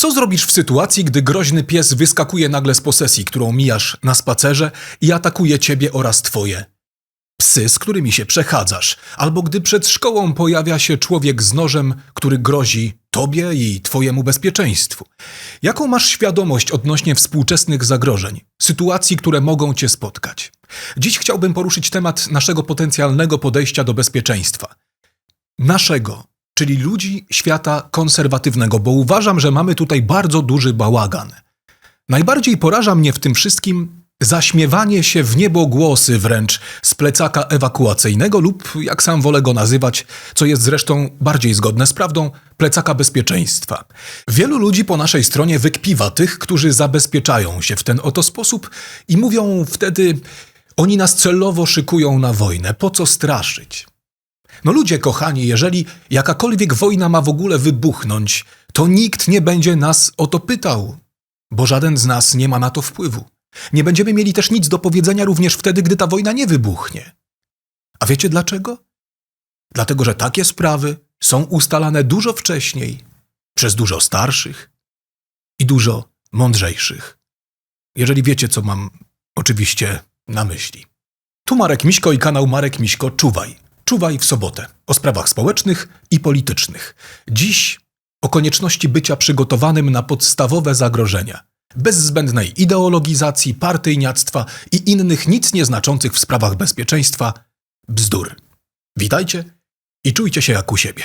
Co zrobisz w sytuacji, gdy groźny pies wyskakuje nagle z posesji, którą mijasz na spacerze i atakuje ciebie oraz twoje psy, z którymi się przechadzasz, albo gdy przed szkołą pojawia się człowiek z nożem, który grozi tobie i twojemu bezpieczeństwu? Jaką masz świadomość odnośnie współczesnych zagrożeń, sytuacji, które mogą cię spotkać? Dziś chciałbym poruszyć temat naszego potencjalnego podejścia do bezpieczeństwa. Naszego, czyli ludzi świata konserwatywnego, bo uważam, że mamy tutaj bardzo duży bałagan. Najbardziej poraża mnie w tym wszystkim zaśmiewanie się w niebogłosy wręcz z plecaka ewakuacyjnego lub, jak sam wolę go nazywać, co jest zresztą bardziej zgodne z prawdą, plecaka bezpieczeństwa. Wielu ludzi po naszej stronie wykpiwa tych, którzy zabezpieczają się w ten oto sposób i mówią wtedy, oni nas celowo szykują na wojnę, po co straszyć? No ludzie kochani, jeżeli jakakolwiek wojna ma w ogóle wybuchnąć, to nikt nie będzie nas o to pytał, bo żaden z nas nie ma na to wpływu. Nie będziemy mieli też nic do powiedzenia również wtedy, gdy ta wojna nie wybuchnie. A wiecie dlaczego? Dlatego, że takie sprawy są ustalane dużo wcześniej przez dużo starszych i dużo mądrzejszych. Jeżeli wiecie, co mam oczywiście na myśli. Tu Marek Miśko i kanał Marek Miśko Czuwaj. Czuwaj w sobotę o sprawach społecznych i politycznych. Dziś o konieczności bycia przygotowanym na podstawowe zagrożenia, bez zbędnej ideologizacji, partyjniactwa i innych nic nieznaczących w sprawach bezpieczeństwa bzdur. Witajcie i czujcie się jak u siebie.